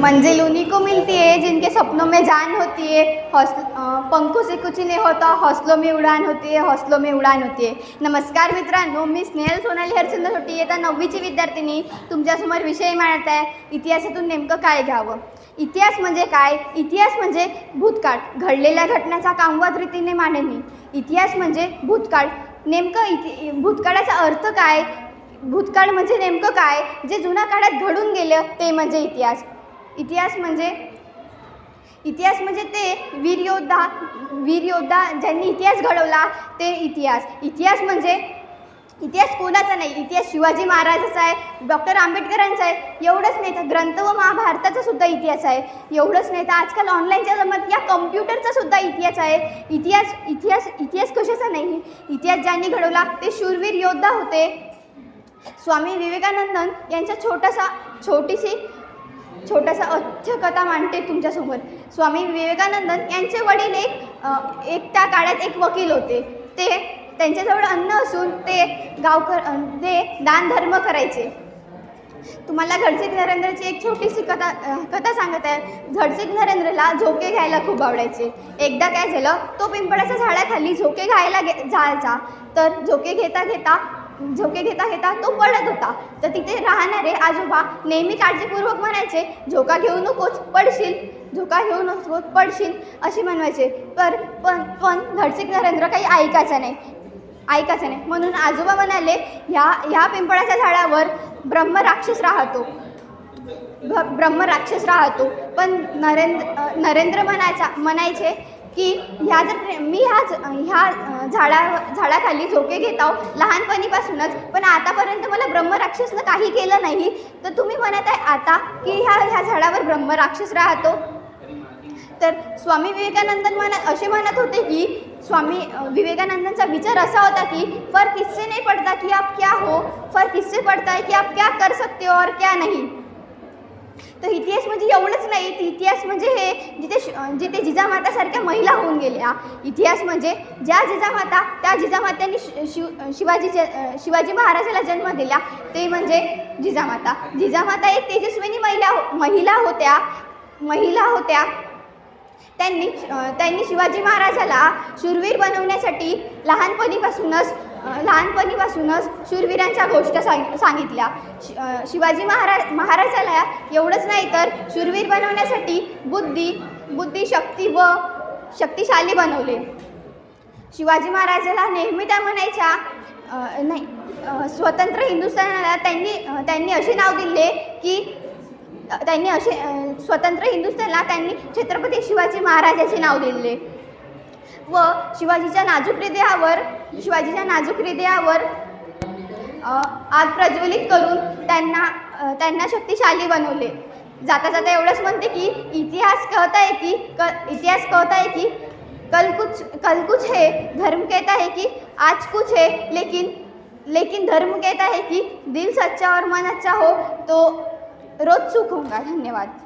मंजिल उन्हीं को मिलती है जिनके सपनों में जान होती है। हौसल पंखों से कुछ नहीं होता हौसलों में उडान होती है हौसलों में उडान होती आहे नमस्कार मित्रांनो मी स्नेहल सोनाली हरचंद्र होती येता नववीची विद्यार्थिनी। तुमच्यासमोर विषय मांडत आहे इतिहासातून नेमकं काय घ्यावं? इतिहास म्हणजे काय? इतिहास म्हणजे भूतकाळ घडलेल्या घटनेचा कामवाद रीतीने मांडणी. इतिहास म्हणजे भूतकाळ. नेमकं इति भूतकाळाचा अर्थ काय? भूतकाळ म्हणजे नेमकं काय? जे जुन्या काळात घडून गेलं ते म्हणजे इतिहास. इतिहास म्हणजे इतिहास म्हणजे ते वीर योद्धा वीर योद्धा ज्यांनी इतिहास घडवला ते इतिहास. इतिहास म्हणजे इतिहास कोणाचा नाही इतिहास शिवाजी महाराजाचा आहे डॉक्टर आंबेडकरांचा आहे एवढंच नाही तर ग्रंथ व महाभारताचा सुद्धा इतिहास आहे. एवढंच नाही तर आजकाल ऑनलाईनच्या जमत या कम्प्युटरचा सुद्धा इतिहास आहे. इतिहास इतिहास इतिहास कशाचा नाही? इतिहास ज्यांनी घडवला ते शूरवीर योद्धा होते. स्वामी विवेकानंदन यांचा छोटासा छोटीशी छोटासा कथा मांडते तुमच्यासमोर. स्वामी विवेकानंदन यांचे वडील एक एक त्या काळात एक वकील होते. ते त्यांच्याजवळ अन्न असून ते गावकर ते दानधर्म करायचे. तुम्हाला घडसिक नरेंद्रची एक छोटीशी कथा कथा सांगत आहे. घडसिक नरेंद्रला झोके घ्यायला खूप आवडायचे. एकदा काय झालं तो पिंपळाच्या झाडाखाली झोके घ्यायला घे जायचा. तर झोके घेता घेता झोके घेता घेता तो पडत होता. तर तिथे राहणारे आजोबा नेहमी काळजीपूर्वक म्हणायचे झोका घेऊ नकोच पडशील. झोका घेऊ नकोच पडशील असे म्हणवायचे. पर पण पण घडसिक नरेंद्र काही ऐकायचं नाही. ऐकायचं नाही. म्हणून आजोबा म्हणाले ह्या ह्या पिंपळाच्या झाडावर ब्रह्म राक्षस राहतो. ब्रह्मराक्षस ब्रह्म राक्षस राहतो. पण नरेंद्र नरेंद्र म्हणायचा म्हणायचे की ह्या जर मी ह्या ह्या झाडा झाडाखाली झोके घेत आहो लहानपणीपासूनच. पण आतापर्यंत मला ब्रह्मराक्षसनं काही केलं नाही. तर तुम्ही म्हणत आहे आता की ह्या ह्या झाडावर ब्रह्म राक्षस राहतो. तर स्वामी विवेकानंदन म्हणत असे म्हणत होते की स्वामी विवेकानंदांचा विचार असा होता की फर किस्से नाही पड़ता की आप क्या हो? फर किस्से पड़ता है की आप क्या कर सकते हो और क्या नहीं? तर इतिहास म्हणजे एवढंच नाही तर इतिहास म्हणजे हे जिथे श- जिथे जिजामातासारख्या महिला होऊन गेल्या. इतिहास म्हणजे ज्या जिजामाता त्या जिजामात्यांनी शि- शिव शिवाजी ज- शिवाजी महाराजाला जन्म दिला ते म्हणजे जिजामाता. जिजामाता एक तेजस्विनी महिला हो- महिला होत्या महिला होत्या. त्यांनी त्यांनी शिवाजी महाराजाला शूरवीर बनवण्यासाठी लहानपणीपासूनच लहानपणीपासूनच शूरवीरांच्या गोष्ट सांग सांगितल्या. शि शिवाजी महाराज महाराजाला एवढंच नाही तर शूरवीर बनवण्यासाठी बुद्धी बुद्धिशक्ती व शक्तिशाली बनवले. शिवाजी महाराजाला नेहमी त्या म्हणायच्या नाही स्वतंत्र हिंदुस्थानाला त्यांनी त्यांनी असे नाव दिले की त्यांनी असे स्वतंत्र हिंदुस्थानला त्यांनी छत्रपती शिवाजी महाराजाचे नाव दिले. व शिवाजीच्या नाजूक हृदयावर शिवाजीच्या नाजूक हृदयावर आग प्रज्वलित करून त्यांना त्यांना शक्तिशाली बनवले. जाता जाता एवढंच म्हणते की इतिहास कहता है की क इतिहास कहता है की कल कुछ कल कुछ है धर्म कहता है कि आज कुछ है लेकिन लेकिन धर्म कहता है कि दिल सच्चा और मन अच्छा हो तो रोज सुख होगा धन्यवाद.